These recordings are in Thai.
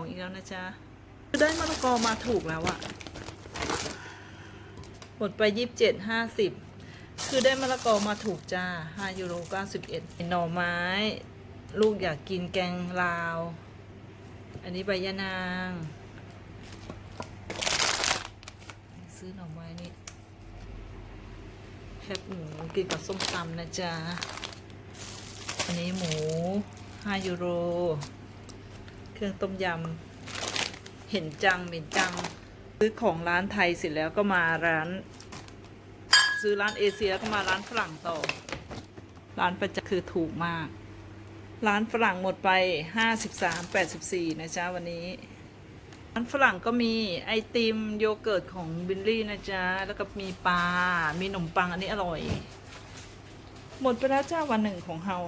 ของอีกแล้วนะจ๊ะได้มะละกอมาถูกแล้วอะหมดไปยี่สิบเจ็ดห้าสิบคือได้มะละกอมาถูกจ้าห้ายูโรเก้าสิบเอ็ดหน่อไม้ ลูกอยากกินแกงลาว อันนี้ใบยะนาง ซื้อหน่อไม้นี่แคบหมูกินกับส้มตำนะจ๊ะ อันนี้หมู5ยูโร เครื่องต้มยำเห็นจังเห็นจัง ซื้อของร้านไทยเสร็จแล้วก็มาร้าน ซื้อร้านเอเชียก็มาร้านฝรั่งต่อ ร้านประจำคือถูกมาก ร้านฝรั่งหมดไป 53 84 นะจ๊ะวันนี้ ร้านฝรั่งก็มีไอติมโยเกิร์ตของบิลลี่นะจ๊ะ แล้วก็มีปลา มีขนมปังอันนี้อร่อย หมดไปแล้วจ้าวันหนึ่งของเฮา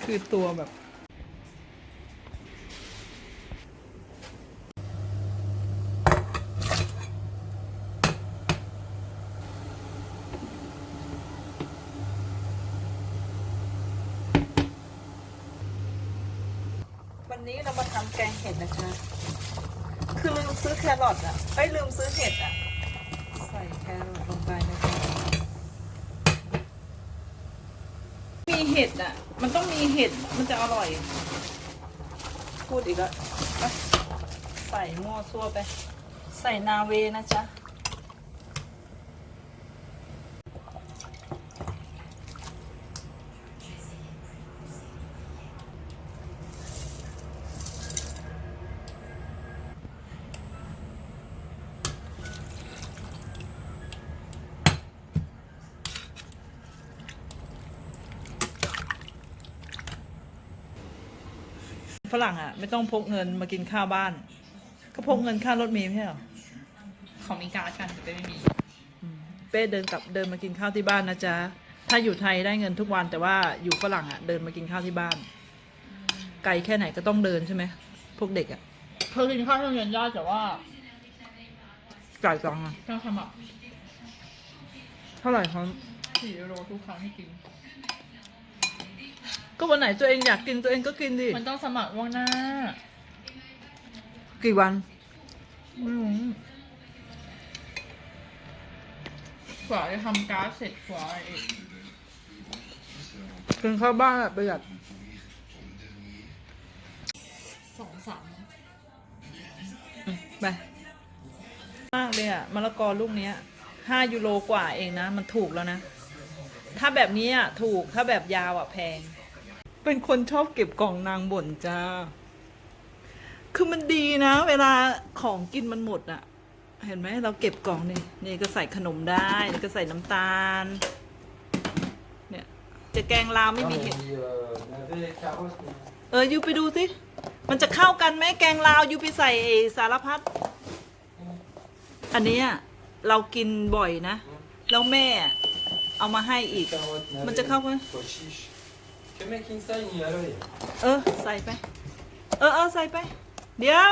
คือตัวแบบ นนี้เรามาทำแกงเห็ดนะคะ คือลืมซื้อแครอทอะไอ้ยลืมซื้อเห็ดอะ ใส่แครอทลงไปนะคะ มีเห็ดอะ มันต้องมีเห็ด มันจะอร่อย พูดอีกแล้ว ใส่มั่วซั่วไป ใส่นาเวนะจ๊ะ รั่งอะ ไม่ต้องพกเงินมากินข้าวบ้าน ก็พกเงินค่ารถเมล์ไม่ใช่เหรอเขามีการ์ดกันแต่ไม่มี เป้เดินกลับเดินมากินข้าวที่บ้านนะจ๊ะ ถ้าอยู่ไทยได้เงินทุกวันแต่ว่าอยู่ฝรั่งอะเดินมากินข้าวที่บ้าน ไกลแค่ไหนก็ต้องเดินใช่ไหมพวกเด็กอะเคยกินข้าวที่โรงเรียนยอดแต่ว่าไกลจังอะต้องสมัครเท่าไหร่ครับสี่ยูโรทุกครั้งที่กิน ก็วันไหนตัวเองอยากกินตัวเองก็กินดิมันต้องสมัครล่วงหน้ากี่วันไม่รู้กว่าจะทำการ์ดเสร็จกว่าอะไรอีกกินข้าวบ้านแบบประหยัดสองสามไปมากเลยอะมะละกอลูกเนี้ยห้ายูโรกว่าเองนะ มันถูกแล้วนะ ถ้าแบบนี้อะถูกถ้าแบบยาวอะแพง เป็นคนชอบเก็บกล่องนางบ่นจ้า คือมันดีนะ เวลาของกินมันหมดอะเห็นไหมเราเก็บกล่องนี่นี่ก็ใส่ขนมได้ นี่ก็ใส่น้ำตาล เนี่ย จะแกงลาวไม่ Non, มี mais เห็ด il euh, navet, carotte. mais- เออยูไปดูสิ มันจะเข้ากันไหมแกงลาวยูไปใส่สารพัด อันเนี้ยเรากินบ่อยนะ แล้วแม่เอามาให้อีก Carotte, navet, Mas จะเข้า แค่ไม่คิดไส้เนีอเลย เออ ใส่ไป เออเออใส่ไป เดี๋ยว